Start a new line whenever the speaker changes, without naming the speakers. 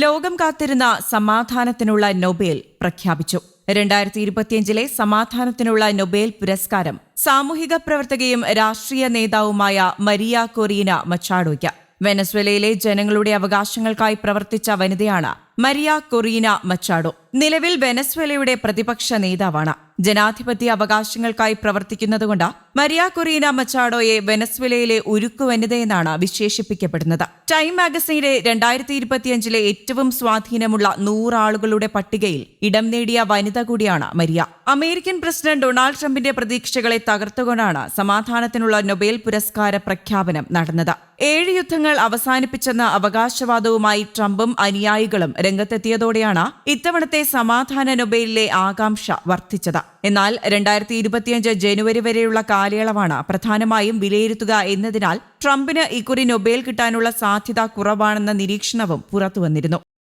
ലോകം കാത്തിരുന്ന സമാധാനത്തിനുള്ള നൊബേൽ പ്രഖ്യാപിച്ചു. രണ്ടായിരത്തി ഇരുപത്തിയഞ്ചിലെ സമാധാനത്തിനുള്ള നൊബേൽ പുരസ്കാരം സാമൂഹിക പ്രവർത്തകയും രാഷ്ട്രീയ നേതാവുമായ മരിയ കൊറീന മച്ചാഡോയ്ക്ക് വെനസ്വേലയിലെ ജനങ്ങളുടെ അവകാശങ്ങൾക്കായി പ്രവർത്തിച്ച വനിതയാണ് മരിയ കൊറീന മച്ചാഡോ നിലവിൽ വെനസ്വേലയുടെ പ്രതിപക്ഷ നേതാവാണ്. ജനാധിപത്യ അവകാശങ്ങൾക്കായി പ്രവർത്തിക്കുന്നതുകൊണ്ട് മരിയ കൊറീന മച്ചാഡോയെ വെനസ്വേലയിലെ ഉരുക്കു വനിതയെന്നാണ് വിശേഷിപ്പിക്കപ്പെടുന്നത്. ടൈം മാഗസിനിലെ രണ്ടായിരത്തി ഇരുപത്തിയഞ്ചിലെ ഏറ്റവും സ്വാധീനമുള്ള നൂറാളുകളുടെ പട്ടികയിൽ ഇടം നേടിയ വനിത കൂടിയാണ് മരിയ. അമേരിക്കൻ പ്രസിഡന്റ് ഡൊണാൾഡ് ട്രംപിന്റെ പ്രതീക്ഷകളെ തകർത്തുകൊണ്ടാണ് സമാധാനത്തിനുള്ള നൊബേൽ പുരസ്കാര പ്രഖ്യാപനം നടന്നത്. ഏഴ് യുദ്ധങ്ങൾ അവസാനിപ്പിച്ചെന്ന അവകാശവാദവുമായി ട്രംപും അനുയായികളും രംഗത്തെത്തിയതോടെയാണ് ഇത്തവണത്തെ സമാധാന നൊബേലിലെ ആകാംക്ഷ വർദ്ധിച്ചത്. എന്നാൽ രണ്ടായിരത്തി ഇരുപത്തിയഞ്ച് ജനുവരി വരെയുള്ള കാലയളവാണ് പ്രധാനമായും വിലയിരുത്തുക എന്നതിനാൽ ട്രംപിന് ഇക്കുറി നൊബേൽ കിട്ടാനുള്ള സാധ്യത കുറവാണെന്ന നിരീക്ഷണവും പുറത്തുവന്നിരുന്നു.